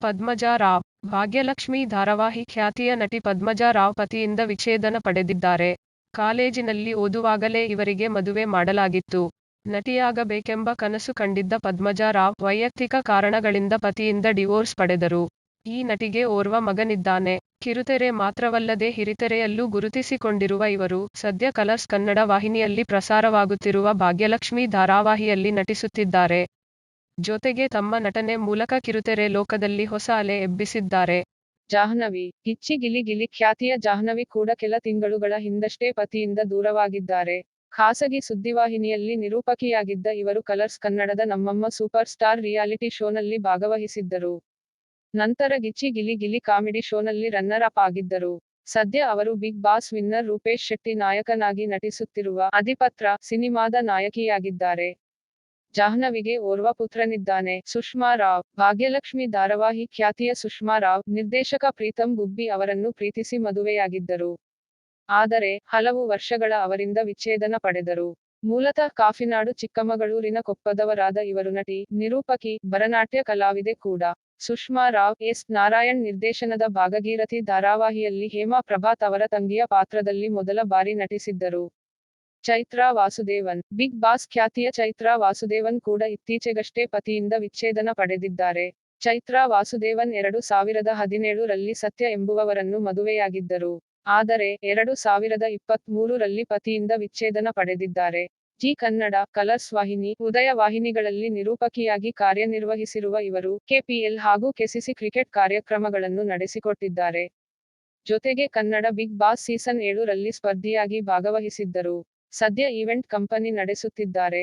ಪದ್ಮಜಾ ರಾವ್ ಭಾಗ್ಯಲಕ್ಷ್ಮಿ ಧಾರಾವಾಹಿ ಖ್ಯಾತಿಯ ನಟಿ ಪದ್ಮಜಾ ರಾವ್ ಪತಿಯಿಂದ ವಿಚ್ಛೇದನ ಪಡೆದಿದ್ದಾರೆ. ಕಾಲೇಜಿನಲ್ಲಿ ಓದುವಾಗಲೇ ಇವರಿಗೆ ಮದುವೆ ಮಾಡಲಾಗಿತ್ತು. ನಟಿಯಾಗಬೇಕೆಂಬ ಕನಸು ಕಂಡಿದ್ದ ಪದ್ಮಜಾ ರಾವ್ ವೈಯಕ್ತಿಕ ಕಾರಣಗಳಿಂದ ಪತಿಯಿಂದ ಡಿವೋರ್ಸ್ ಪಡೆದರು. ಈ ನಟಿಗೆ ಓರ್ವ ಮಗನಿದ್ದಾನೆ. ಕಿರುತೆರೆ ಮಾತ್ರವಲ್ಲದೆ ಹಿರಿತೆರೆಯಲ್ಲೂ ಗುರುತಿಸಿಕೊಂಡಿರುವ ಇವರು, ಸದ್ಯ ಕಲರ್ಸ್ ಕನ್ನಡ ವಾಹಿನಿಯಲ್ಲಿ ಪ್ರಸಾರವಾಗುತ್ತಿರುವ ಭಾಗ್ಯಲಕ್ಷ್ಮಿ ಧಾರಾವಾಹಿಯಲ್ಲಿ ನಟಿಸುತ್ತಿದ್ದಾರೆ. ಜೊತೆಗೆ ತಮ್ಮ ನಟನೆ ಮೂಲಕ ಕಿರುತೆರೆ ಲೋಕದಲ್ಲಿ ಹೊಸ ಅಲೆ ಎಬ್ಬಿಸಿದ್ದಾರೆ. ಜಾಹ್ನವಿ, ಹಿಚ್ಚಿ ಗಿಲಿ ಗಿಲಿ ಖ್ಯಾತಿಯ ಜಾಹ್ನವಿ ಕೂಡ ಕೆಲ ತಿಂಗಳುಗಳ ಹಿಂದಷ್ಟೇ ಪತಿಯಿಂದ ದೂರವಾಗಿದ್ದಾರೆ. ಖಾಸಗಿ ಸುದ್ದಿವಾಹಿನಿಯಲ್ಲಿ ನಿರೂಪಕಿಯಾಗಿದ್ದ ಇವರು ಕಲರ್ಸ್ ಕನ್ನಡದ ನಮ್ಮಮ್ಮ ಸೂಪರ್ ಸ್ಟಾರ್ ರಿಯಾಲಿಟಿ ಶೋನಲ್ಲಿ ಭಾಗವಹಿಸಿದ್ದರು. ನಂತರ ಗಿಚ್ಚಿ ಗಿಲಿ ಗಿಲಿ ಕಾಮಿಡಿ ಶೋನಲ್ಲಿ ರನ್ನರ್ ಅಪ್ ಆಗಿದ್ದರು. ಸದ್ಯ ಅವರು Bigg Boss winner Rupesh Shetty ನಾಯಕನಾಗಿ ನಟಿಸುತ್ತಿರುವ ಅಧಿಪತ್ರ ಸಿನಿಮಾದ ನಾಯಕಿಯಾಗಿದ್ದಾರೆ. ಜಾಹ್ನವಿಗೆ ಓರ್ವ ಪುತ್ರನಿದ್ದಾನೆ. ಸುಷ್ಮಾ ರಾವ್ ಭಾಗ್ಯಲಕ್ಷ್ಮಿ ಧಾರಾವಾಹಿ ಖ್ಯಾತಿಯ ಸುಷ್ಮಾ ರಾವ್, ನಿರ್ದೇಶಕ ಪ್ರೀತಮ್ ಗುಬ್ಬಿ ಅವರನ್ನು ಪ್ರೀತಿಸಿ ಮದುವೆಯಾಗಿದ್ದರು. ಆದರೆ, ಹಲವು ವರ್ಷಗಳ ಅವರಿಂದ ವಿಚ್ಛೇದನ ಪಡೆದರು. ಮೂಲತಃ ಕಾಫಿನಾಡು ಚಿಕ್ಕಮಗಳೂರಿನ ಕೊಪ್ಪದವರಾದ ಇವರು ನಟಿ, ನಿರೂಪಕಿ, ಭರನಾಟ್ಯ ಕಲಾವಿದೆ ಕೂಡ. ಸುಷ್ಮಾ ರಾವ್, ಎಸ್. ನಾರಾಯಣ್ ನಿರ್ದೇಶನದ ಭಾಗಗೀರಥಿ ಧಾರಾವಾಹಿಯಲ್ಲಿ ಹೇಮಾ ಪ್ರಭಾತ್ ಅವರ ತಂಗಿಯ ಪಾತ್ರದಲ್ಲಿ ಮೊದಲ ಬಾರಿ ನಟಿಸಿದ್ದರು. ಚೈತ್ರಾ ವಾಸುದೇವನ್ ಬಿಗ್ ಬಾಸ್ ಖ್ಯಾತಿಯ ಚೈತ್ರಾ ವಾಸುದೇವನ್ ಕೂಡ ಇತ್ತೀಚೆಗಷ್ಟೇ ಪತಿಯಿಂದ ವಿಚ್ಛೇದನ ಪಡೆದಿದ್ದಾರೆ. ಚೈತ್ರಾ ವಾಸುದೇವನ್ ಎರಡು ಸಾವಿರದ ಹದಿನೇಳು ರಲ್ಲಿ ಸತ್ಯ ಎಂಬುವವರನ್ನು ಮದುವೆಯಾಗಿದ್ದರು. ಆದರೆ, ಎರಡು ಸಾವಿರದ ಇಪ್ಪತ್ಮೂರು ರಲ್ಲಿ ಪತಿಯಿಂದ ವಿಚ್ಛೇದನ ಪಡೆದಿದ್ದಾರೆ. ಜಿ ಕನ್ನಡ, ಕಲರ್ಸ್ ವಾಹಿನಿ, ಉದಯ ವಾಹಿನಿಗಳಲ್ಲಿ ನಿರೂಪಕಿಯಾಗಿ ಕಾರ್ಯನಿರ್ವಹಿಸಿರುವ ಇವರು, ಕೆಪಿಎಲ್ ಹಾಗೂ ಕೆಸಿಸಿ ಕ್ರಿಕೆಟ್ ಕಾರ್ಯಕ್ರಮಗಳನ್ನು ನಡೆಸಿಕೊಟ್ಟಿದ್ದಾರೆ. ಜೊತೆಗೆ ಕನ್ನಡ ಬಿಗ್ ಬಾಸ್ ಸೀಸನ್ ಏಳು ರಲ್ಲಿ ಸ್ಪರ್ಧಿಯಾಗಿ ಭಾಗವಹಿಸಿದ್ದರು. ಸದ್ಯ ಈವೆಂಟ್ ಕಂಪನಿ ನಡೆಸುತ್ತಿದ್ದಾರೆ.